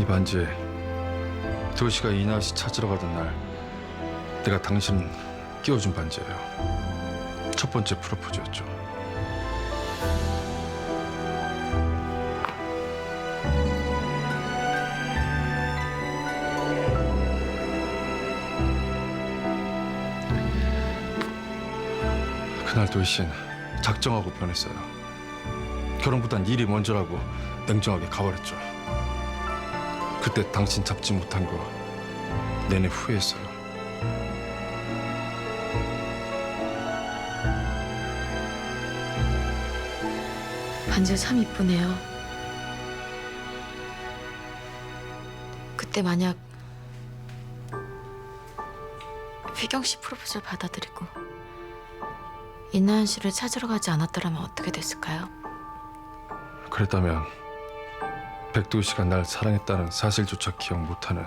이 반지 도시가 이나 씨 찾으러 가던 날 내가 당신 끼워준 반지예요. 첫 번째 프로포즈였죠. 그날 도희씨는 작정하고 변했어요. 결혼보단 일이 먼저라고 냉정하게 가버렸죠. 그때 당신 잡지 못한 거 내내 후회했어요. 반지가 참 이쁘네요. 그때 만약 휘경 씨 프로포즈를 받아들이고 이나연 씨를 찾으러 가지 않았더라면 어떻게 됐을까요? 그랬다면 백도희 씨가 날 사랑했다는 사실조차 기억 못하는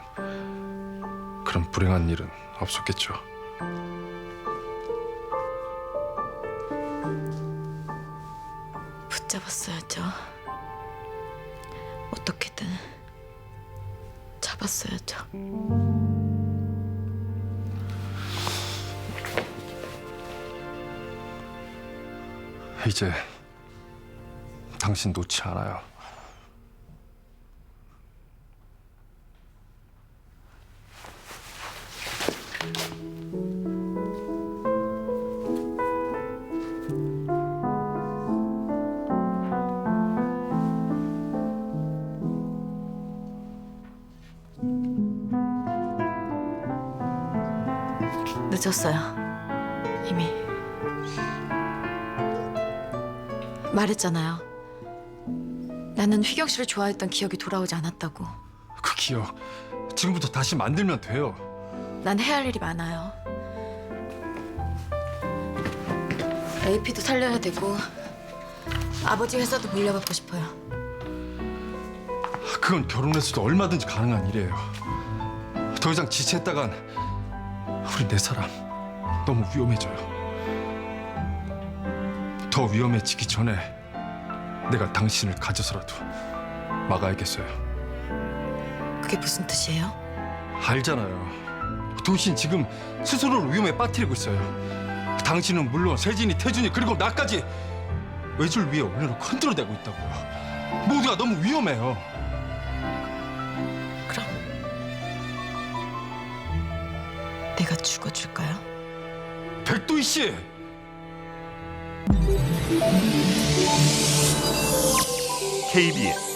그런 불행한 일은 없었겠죠. 붙잡았어야죠. 어떻게든 잡았어야죠. 이제 당신 놓지 않아요. 늦었어요. 이미 말했잖아요. 나는 휘경 씨를 좋아했던 기억이 돌아오지 않았다고. 그 기억 지금부터 다시 만들면 돼요. 난 해야 할 일이 많아요. AP도 살려야 되고 아버지 회사도 물려받고 싶어요. 그건 결혼해서도 얼마든지 가능한 일이에요. 더 이상 지체했다간 우리 네 사람 너무 위험해져요. 더 위험해지기 전에 내가 당신을 가져서라도 막아야겠어요. 그게 무슨 뜻이에요? 알잖아요. 도신 지금 스스로를 위험에 빠뜨리고 있어요. 당신은 물론 세진이, 태준이 그리고 나까지 외줄 위에 올려놓고 흔들어대고 있다고요. 모두가 너무 위험해요. 내가 죽어줄까요? 백도희 씨! KBS